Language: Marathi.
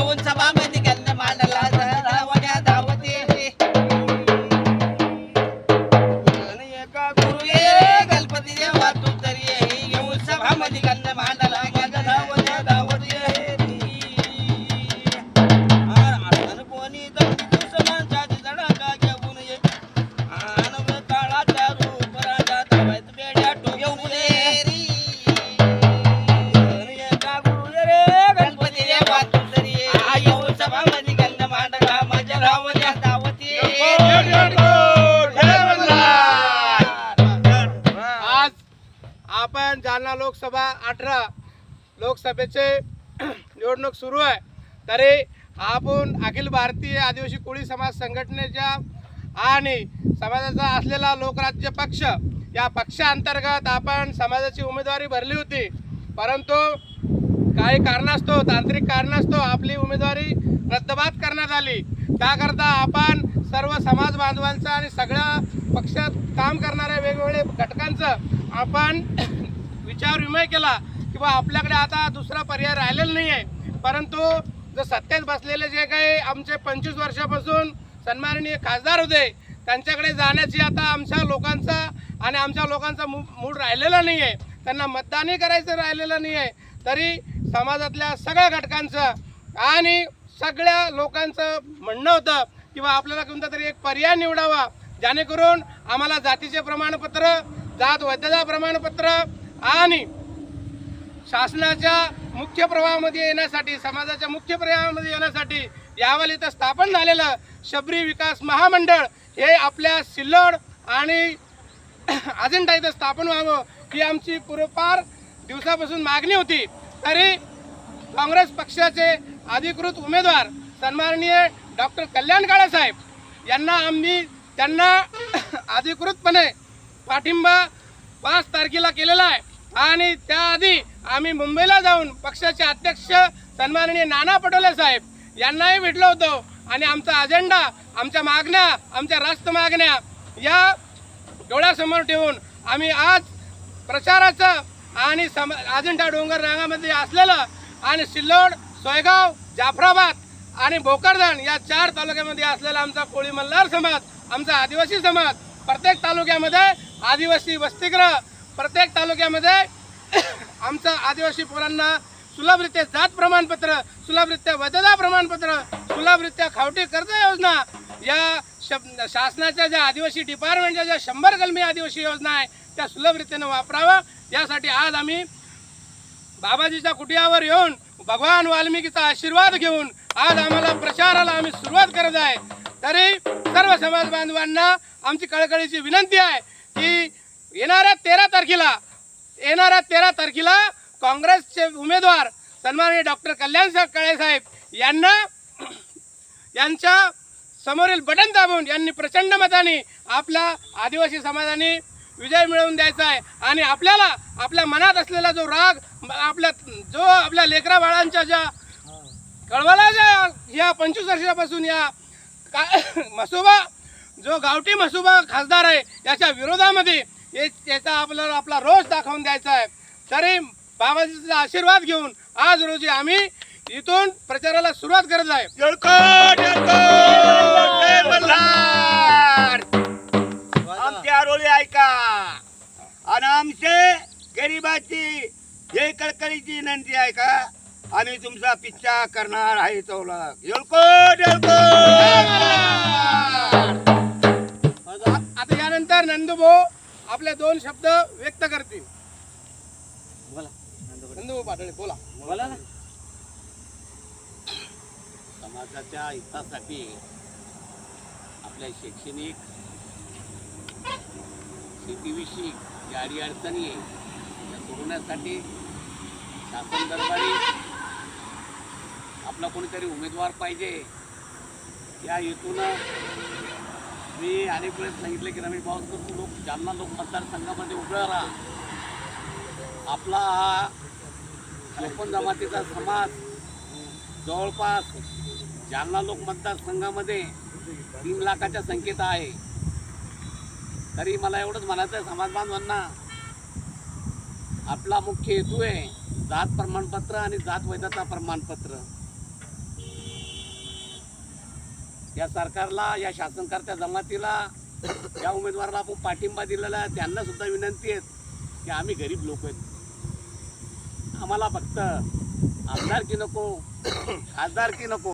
येऊन सभामध्ये आपण जालना लोकसभा अठरा लोकसभेचे निवडणूक सुरू आहे. तरी आपण अखिल भारतीय आदिवासी कोळी समाज संघटनेच्या आणि समाजाचा असलेला लोकराज्य पक्ष या पक्षांतर्गत आपण समाजाची उमेदवारी भरली होती. परंतु काही कारणास्तव तांत्रिक कारणास्तव आपली उमेदवारी रद्दबाद करण्यात आली. त्याकरता आपण सर्व समाज बांधवांचं आणि सगळ्या पक्षात काम करणाऱ्या वेगवेगळ्या घटकांचं आपण विचार विमय केला की बा आपल्याकडे आता दुसरा पर्याय राहिलेला नाही आहे परंतु जर सत्तेत बसलेले जे काही आमचे पंचवीस वर्षापासून सन्माननीय खासदार होते त्यांच्याकडे जाण्याची आता आमच्या लोकांचा आणि आमच्या लोकांचा मू मूड राहिलेला नाही आहे त्यांना मतदानही करायचं राहिलेलं नाही आहे तरी समाजातल्या सगळ्या घटकांचं आणि सगळ्या लोकांचं म्हणणं होतं किंवा आपल्याला कोणता तरी एक पर्याय निवडावा जेणेकरून आम्हाला जातीचे प्रमाणपत्र जात वैधता प्रमाणपत्र आणि शासनाच्या मुख्य प्रवाहामध्ये येण्यासाठी समाजाच्या मुख्य प्रवाहामध्ये येण्यासाठी यावेळी इथं स्थापन झालेलं शबरी विकास महामंडळ हे आपल्या सिल्लोड आणि अजिंठा इथं स्थापन व्हावं ही आमची पूर्वपार दिवसापासून मागणी होती. तरी काँग्रेस पक्षाचे अधिकृत उमेदवार सन्माननीय डॉक्टर कल्याण काळे साहेब यांना आम्ही त्यांना अधिकृतपणे पाठिंबा पाच तारखेला केलेला आहे. आणि त्याआधी आम्ही मुंबईला जाऊन पक्षाचे अध्यक्ष सन्माननीय नाना पटोले साहेब यांनाही भेटलो होतो. आणि आमचा अजेंडा आमच्या मागण्या आमच्या रास्त मागण्या या डोळ्यासमोर ठेवून आम्ही आज प्रचाराचं आणि सम अजिंठा डोंगर रांगामध्ये असलेलं आणि सिल्लोड सोयगाव जाफराबाद आणि भोकरदन या चार तालुक्यामध्ये असलेला आमचा कोळी मल्हार समाज आमचा आदिवासी समाज प्रत्येक तालुक्यामध्ये आदिवासी वसतिगृह प्रत्येक तालुक्यामध्ये आमचा आदिवासी पोरांना सुलभरित्या जात प्रमाणपत्र सुलभरित्या वैधता प्रमाणपत्र सुलभरित्या खावटी कर्ज योजना या शब शासनाच्या ज्या आदिवासी डिपार्टमेंटच्या ज्या शंभर कलमी आदिवासी योजना आहे त्या सुलभरित्यानं वापरावं. यासाठी आज आम्ही बाबाजीच्या कुटियावर येऊन भगवान वाल्मिकीचा आशीर्वाद घेऊन आज आम्हाला प्रचाराला आम्ही सुरुवात करत आहे. तरी सर्व समाज बांधवांना आमची कळकळीची विनंती आहे की येणाऱ्या तेरा तारखेला येणाऱ्या तेरा तारखेला काँग्रेसचे उमेदवार सन्माननीय डॉक्टर कल्याण साहेब काळे साहेब यांना यांच्या समोरील बटन दाबून यांनी प्रचंड मताने आपला आदिवासी समाजाने विजय मिळवून द्यायचा आहे. आणि आपल्याला आपल्या मनात असलेला जो राग आपल्या जो आपल्या लेकरा बाळांच्या ज्या कळवला या पंचवीस वर्षापासून या का मसोबा जो गावठी मसोबा खासदार आहे याच्या विरोधामध्ये हे याचा आपल्याला आपला रोष दाखवून द्यायचा आहे. तरी बाबाजीचा आशीर्वाद घेऊन आज रोजी आम्ही इथून प्रचाराला सुरुवात करत आहे. ऐका. आणि आमचे गरीबाची हे कळकळीची विनंती आहे का? आम्ही तुमचा पिच्चा करणार आहे चौला येळकोट आता यानंतर नंदूभाऊ आपले दोन शब्द व्यक्त करतील. नंदूभाऊ पाटोळे बोला. बोला ना. समाजाच्या हितासाठी आपल्या शैक्षणिक शेतीविषयी ज्या अडी अडचणी आहे त्या सोडवण्यासाठी शासन दरबारी आपला कोणीतरी उमेदवार पाहिजे या हेतूनं मी अनेक वेळेस सांगितले की रमेश बावस्कर लोक जालना लोक मतदारसंघामध्ये उभं राहा. आपला हा कोकण जमातीचा समाज जवळपास जालना लोक मतदारसंघामध्ये तीन लाखाच्या संख्येत आहे. तरी मला एवढंच म्हणायचं आहे समाज बांधवांना आपला मुख्य हेतू आहे जात प्रमाणपत्र आणि जात वैधता प्रमाणपत्र. या सरकारला या शासनकर्त्या जमातीला या उमेदवाराला आपण पाठिंबा दिलेला आहे. त्यांना सुद्धा विनंती आहेत की आम्ही गरीब लोक आहेत. आम्हाला फक्त आमदारकी नको खासदारकी नको.